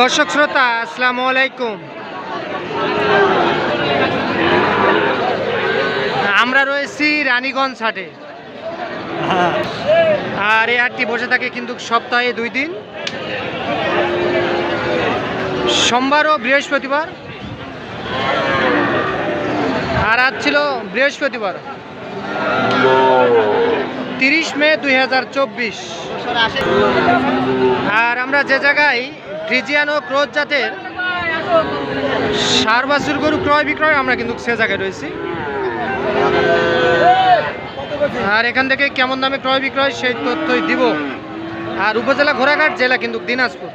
দর্শক শ্রোতা, আসসালামু আলাইকুম। আমরা রয়েছি রানীগঞ্জ হাটে। আর এই হাটটি বসে থাকে কিন্তু সপ্তাহে দুই দিন। সোমবার ও বৃহস্পতিবার। আর আজ ছিল বৃহস্পতিবার। তিরিশ মে দুই হাজার চব্বিশ। আর আমরা যে জায়গায় ফ্রিজিয়ান ও ক্রোজ জাতের সার বাছুর গরু ক্রয় বিক্রয় আমরা কিন্তু সে জায়গায় রয়েছি। আর এখান থেকে কেমন দামে ক্রয় বিক্রয় সেই তথ্যই দিব। আর উপজেলা ঘোড়াঘাট জেলা কিন্তু দিনাজপুর।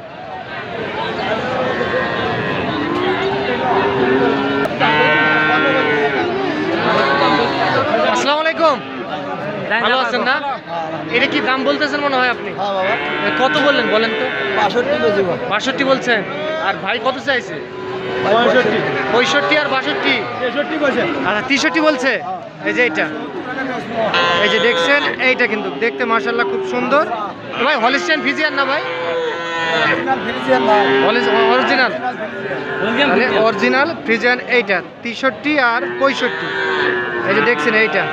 আসসালামু আলাইকুম। ভালো আছেন না? এটা কি দাম বলতেছেন মনে হয় আপনি? হ্যাঁ বাবা। কত বললেন বলেন তো? বাষট্টি বাষট্টি বলছেন আর ভাই কত চাইছে? পঁয়ষট্টি। পঁয়ষট্টি আর বাষট্টি? তেষট্টি বসে আচ্ছা তেষট্টি বলছে? এই যে এইটা। এই যে দেখছেন এইটা কিন্তু দেখতে মার্শাল্লাহ খুব সুন্দর। ভাই হলিস্টিয়ান ফিজিয়ান না ভাই? Original original. ফ্রিজিয়ান এইটা। তেষট্টি আর পঁয়ষট্টি। এই যে দেখছেন এইটা।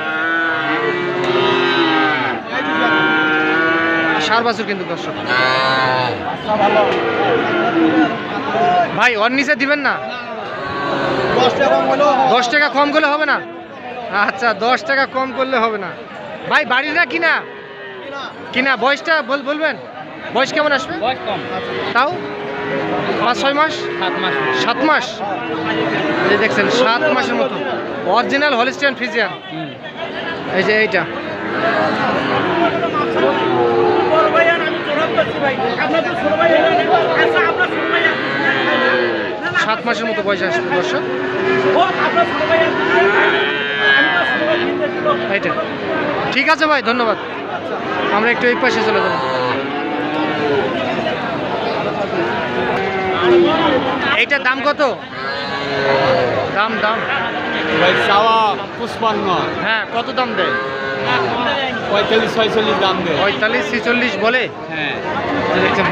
সার বাছুর কিন্তু দর্শক। ভাই ওর নিচে দিবেন না? দশ টাকা কম করলে হবে না? আচ্ছা দশ টাকা কম করলে হবে না। ভাই বাড়ির না কিনা? কিনা? বয়সটা বল- বলবেন? বয়স কেমন আসবে? তাও? পাঁচ ছয় মাস? সাত মাস। সাত মাস? এই দেখছেন সাত মাসের মতো। Original Holstein Friesian. এই যে এইটা। সাত মাসের মতো বয়স আসবে দর্শক। এইটা। ঠিক আছে ভাই ধন্যবাদ। আমরা একটু এই পাশে চলে যাব। এইটার দাম কত? দাম দাম। ভাই চাওয়া পুষ্পান্ন। হ্যাঁ কত দাম দেয়। পঁয়তাল্লিশ ছয়চল্লিশ দাম দেয়। পঁয়তাল্লিশ ছেচল্লিশ বলে? হ্যাঁ।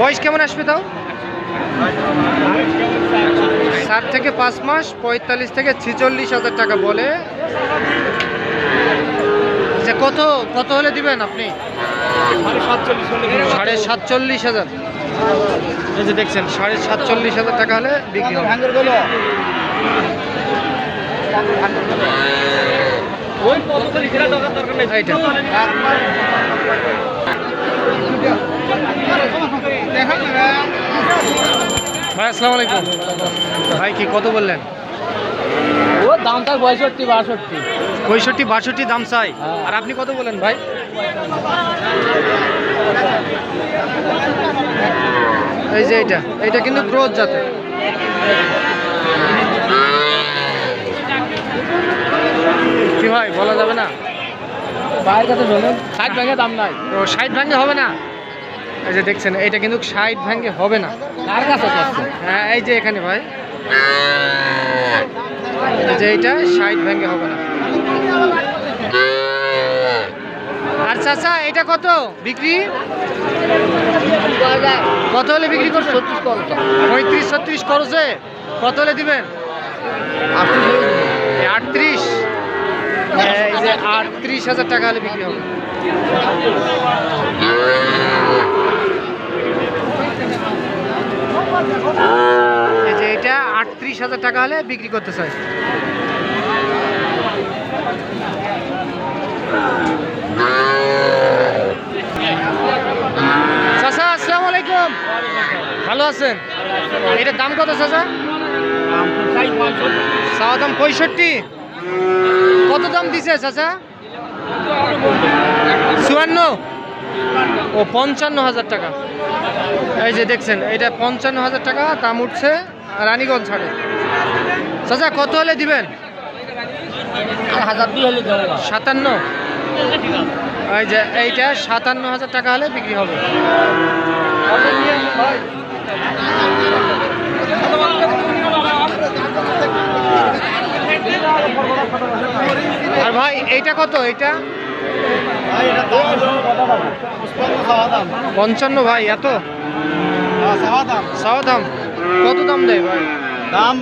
বয়স কেমন আসবে তাও? সাত থেকে পাঁচ মাস পঁয়তাল্লিশ থেকে ছেচল্লিশ হাজার টাকা বলে। আচ্ছা কত কত হলে দিবেন আপনি? সাড়ে সাতচল্লিশ হাজার। এই যে দেখছেন সাড়ে সাতচল্লিশ হাজার টাকা হলে বিক্রি হবে। ভাই আসসালামু আলাইকুম। ভাই কি কত বললেন? ও দামটা পঁয়ষট্টি বাষট্টি। পঁয়ষট্টি বাষট্টি দাম চাই। হ্যাঁ। আর আপনি কত বলেন ভাই? এই যে এইটা এইটা কিন্তু ক্রোধ জাতের। কি ভাই বলা যাবে না। বাইরের কাছে শোনেন ষাট ভেঙে দাম নাই। ও ষাট ভাঙ্গে হবে না? এই যে দেখছেন এইটা কিন্তু ষাট ভাঙ্গে হবে না। কার কাছে করছে? হ্যাঁ এই যে এখানে ভাই। এই যে এইটা ষাট ভাঙ্গে হবে না। আর চাচা এটা কত? বিক্রি? কত হলে বিক্রি ছত্রিশ পঁয়ত্রিশ ছত্রিশ খরচে। কত হলে দিবেন? আটত্রিশ। যে আটত্রিশ হাজার টাকা হলে বিক্রি হবে। এটা আটত্রিশ হাজার টাকা হলে বিক্রি করতে চাই। চাচা, আসসালামু আলাইকুম। ভালো আছেন? এটার দাম কত চাচা? দাম পঁয়ষট্টি। কত দাম দিছে চাচা? চুয়ান্ন? ও পঞ্চান্ন হাজার টাকা। এই যে দেখছেন এটা পঞ্চান্ন হাজার টাকা, দাম উঠছে রানীগঞ্জ ছাড়ে চাচা, কত হলে দিবেন? সাতান্ন। এই যে, এইটা সাতান্ন হাজার টাকা হলে বিক্রি হবে। আর ভাই, এইটা কত? এইটা? পঞ্চান্ন ভাই, এত? চাওয়া দাম? কত দাম দেয় ভাই? দাম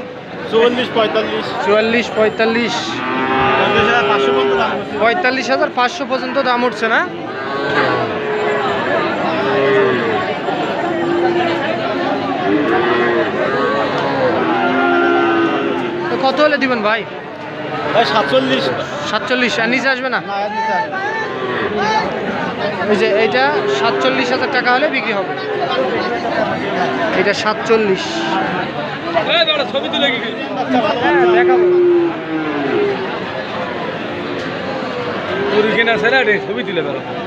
চল্লিশ পঁয়তাল্লিশ চুয়াল্লিশ, পঁয়তাল্লিশ। পঁয়তাল্লিশ হাজার পাঁচশো পর্যন্ত দাম উঠছে না? কত হলে দিবেন ভাই? সাতচল্লিশ। সাতচল্লিশ আর নিচে আসবে না। ওই যে সাতচল্লিশ হাজার টাকা হলে বিক্রি হবে। এটা সাতচল্লিশ। দেখাবো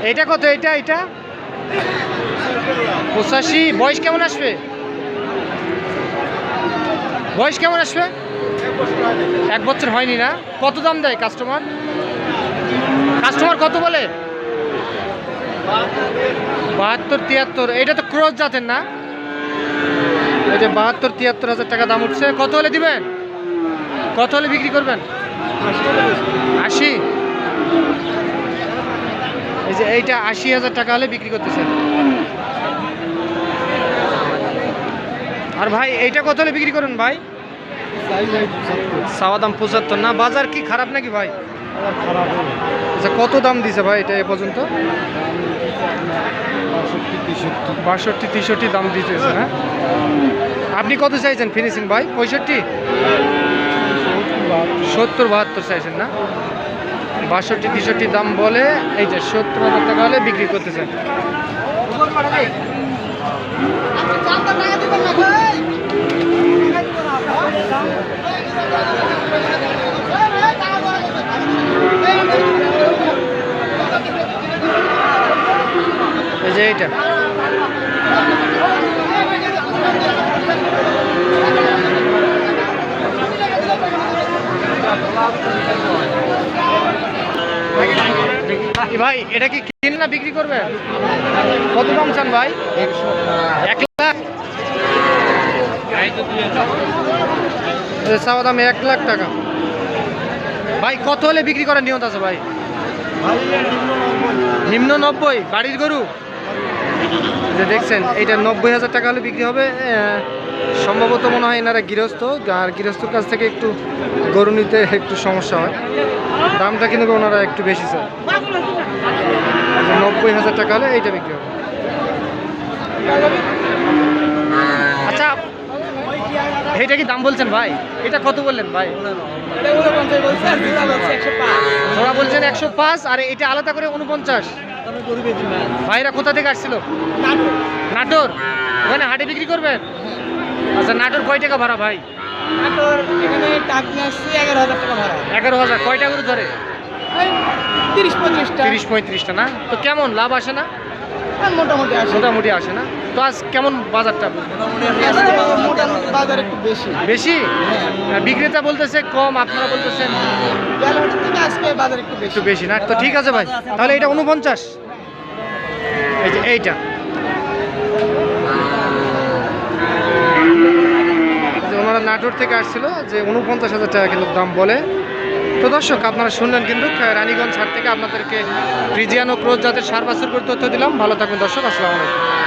এইটা কত? এইটা এইটা পঁচাশি। বয়স কেমন আসবে? বয়স কেমন আসবে? এক বছর হয়নি না? কত দাম দেয় কাস্টমার কাস্টমার কত বলে? বাহাত্তর, তিয়াত্তর। এটা তো ক্রস জাতের না? এই যে বাহাত্তর, তিয়াত্তর হাজার টাকা দাম উঠছে। কত হলে দিবেন? কত হলে বিক্রি করবেন? আশি। এই যে এইটা আশি হাজার টাকা হলে বিক্রি করতেছেন। আর ভাই, এইটা কত হলে বিক্রি করুন ভাই? সাওয়া দাম পঁচাত্তর। না, বাজার কি খারাপ নাকি ভাই? আচ্ছা কত দাম দিছে ভাই এটা এ পর্যন্ত? বাষট্টি, তেষট্টি দাম দিতেছে হ্যাঁ? আপনি কত চাইছেন ফিনিশিং ভাই? পঁয়ষট্টি? সত্তর, বাহাত্তর চাইছেন না? বাষট্টি, তেষট্টি দাম বলে, এই যে সত্তর হাজার টাকা হলে বিক্রি করতেছেন। এই যে ভাই, এটা কি কিন না বিক্রি করবে? কত দাম চান ভাই? এক লাখ। এই চাওয়া দাম এক লাখ টাকা। ভাই, কত হলে বিক্রি করার নিয়ত আছে ভাই? নিম্ন নব্বই, বাড়ির গরু? যে দেখছেন, এইটা নব্বই হাজার টাকা হলে বিক্রি হবে। সম্ভবত মনে হয় এনারা গৃহস্থ, আর গৃহস্থর কাছ থেকে একটু গরু নিতে একটু সমস্যা হয়। দামটা কিন্তু ওনারা একটু বেশি চায়। নব্বই হাজার টাকা হলে এইটা বিক্রি হবে আচ্ছা এইটা কি দাম বলছেন ভাই? এটা কত বললেন ভাই? ওরা বলছেন একশো পাঁচ আর এটা আলাদা করে উনপঞ্চাশ। ভাইরা কোথা থেকে আসছিল? নাটোর। ওখানে হাটে বিক্রি করবেন? আচ্ছা নাটোর কয় টাকা ভাড়া ভাই? এগারো হাজার। টাকা কয়টা করে ধরে? তিরিশ পঁচিশটা তিরিশ পঁয়ত্রিশটা না? তো কেমন? লাভ আসে না? মোটামুটি আসে। মোটামুটি আসে না? তো আজ কেমন বাজারটা? মোটামুটি বাজার একটু বেশি। বেশি? আহ, বিক্রেতা বলতেছে কম আপনারা বলতেছেন আজকে বাজার একটু বেশি। একটু বেশি না? তো ঠিক আছে ভাই তাহলে এটা উনপঞ্চাশ। এই যে এইটা। ওনারা নাটোর থেকে আসছিল যে উনপঞ্চাশ হাজার টাকা কিন্তু দাম বলে। তো দর্শক, আপনারা শুনলেন কিন্তু রানীগঞ্জ হাট থেকে আপনাদেরকে ফ্রিজিয়ান ও ক্রোজ জাতের সার বাছুর করে তথ্য দিলাম। ভালো থাকবেন দর্শক, আসসালামু আলাইকুম।